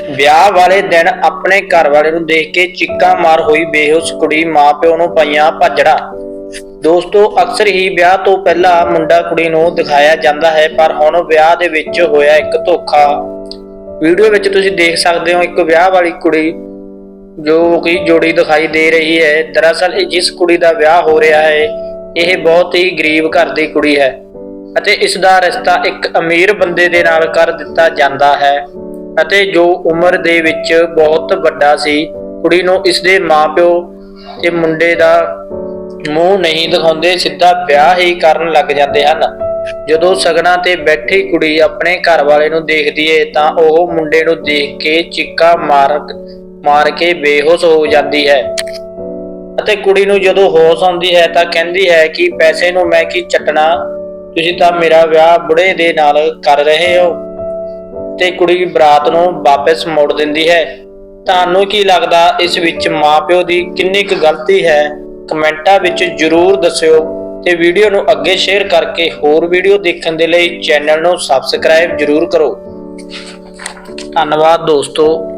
ਵਿਆਹ ਵਾਲੇ ਦਿਨ ਆਪਣੇ ਘਰ ਵਾਲੇ ਨੂੰ ਦੇਖ ਕੇ ਚੀਕਾਂ ਮਾਰ ਹੋਈ ਬੇਹੋਸ਼ ਕੁੜੀ ਮਾਪਿਓ ਨੂੰ ਪਈਆਂ ਭੱਜੜਾ। ਦੋਸਤੋ, ਅਕਸਰ ਹੀ ਵਿਆਹ ਤੋਂ ਪਹਿਲਾਂ ਮੁੰਡਾ ਕੁੜੀ ਨੂੰ ਦਿਖਾਇਆ ਜਾਂਦਾ ਹੈ, ਪਰ ਹੁਣ ਵਿਆਹ ਦੇ ਵਿੱਚ ਹੋਇਆ ਇੱਕ ਧੋਖਾ। ਵੀਡੀਓ ਵਿੱਚ ਤੁਸੀਂ ਦੇਖ ਸਕਦੇ ਹੋ ਇੱਕ ਵਿਆਹ ਵਾਲੀ ਕੁੜੀ ਜੋ ਕਿ ਜੋੜੀ ਦਿਖਾਈ ਦੇ ਰਹੀ ਹੈ। ਦਰਅਸਲ ਇਹ ਜਿਸ ਕੁੜੀ ਦਾ ਵਿਆਹ ਹੋ ਰਿਹਾ ਹੈ, ਇਹ ਬਹੁਤ ਹੀ ਗਰੀਬ ਘਰ ਦੀ ਕੁੜੀ ਹੈ ਅਤੇ ਇਸ ਦਾ ਰਿਸ਼ਤਾ ਇੱਕ ਅਮੀਰ ਬੰਦੇ ਦੇ ਨਾਲ ਕਰ ਦਿੱਤਾ ਜਾਂਦਾ ਹੈ। ਅਤੇ ਜੋ ਉਮਰ ਦੇ ਵਿੱਚ ਬਹੁਤ ਵੱਡਾ ਸੀ, ਕੁੜੀ ਨੂੰ ਇਸ ਦੇ ਮਾਪਿਓ ਤੇ ਮੁੰਡੇ ਦਾ ਮੂੰਹ ਨਹੀਂ ਦਿਖਾਉਂਦੇ, ਸਿੱਧਾ ਵਿਆਹ ਹੀ ਕਰਨ ਲੱਗ ਜਾਂਦੇ ਹਨ। ਜਦੋਂ ਸਗਨਾਂ ਤੇ ਬੈਠੀ ਕੁੜੀ ਆਪਣੇ ਘਰ ਵਾਲੇ ਨੂੰ ਦੇਖਦੀ ਏ, ਤਾਂ ਉਹ ਮੁੰਡੇ ਨੂੰ ਦੇਖ ਕੇ ਚੀਕਾ ਮਾਰ ਮਾਰ ਕੇ ਬੇਹੋਸ਼ ਹੋ ਜਾਂਦੀ ਹੈ। ਅਤੇ ਕੁੜੀ ਨੂੰ ਜਦੋਂ ਹੋਸ਼ ਆਉਂਦੀ ਹੈ, ਤਾਂ ਕਹਿੰਦੀ ਹੈ ਕਿ ਪੈਸੇ ਨੂੰ ਮੈਂ ਕੀ ਚੱਟਣਾ? ਤੁਸੀਂ ਤਾਂ ਮੇਰਾ ਵਿਆਹ ਬੁੜੇ ਦੇ ਨਾਲ ਕਰ ਰਹੇ ਹੋ। ਤੇ ਕੁੜੀ ਬਰਾਤ ਨੂੰ ਵਾਪਸ ਮੋੜ ਦਿੰਦੀ ਹੈ। ਤੁਹਾਨੂੰ ਕੀ ਲੱਗਦਾ ਇਸ ਵਿੱਚ ਮਾਪਿਓ ਦੀ ਕਿੰਨੀ ਕੁ ਗਲਤੀ ਹੈ? ਕਮੈਂਟਾਂ ਵਿੱਚ ਜਰੂਰ ਦੱਸਿਓ ਤੇ ਵੀਡੀਓ ਨੂੰ ਅੱਗੇ ਸ਼ੇਅਰ ਕਰਕੇ ਹੋਰ ਵੀਡੀਓ ਦੇਖਣ ਦੇ ਲਈ ਚੈਨਲ ਨੂੰ ਸਬਸਕ੍ਰਾਈਬ ਜਰੂਰ ਕਰੋ। ਧੰਨਵਾਦ ਦੋਸਤੋ।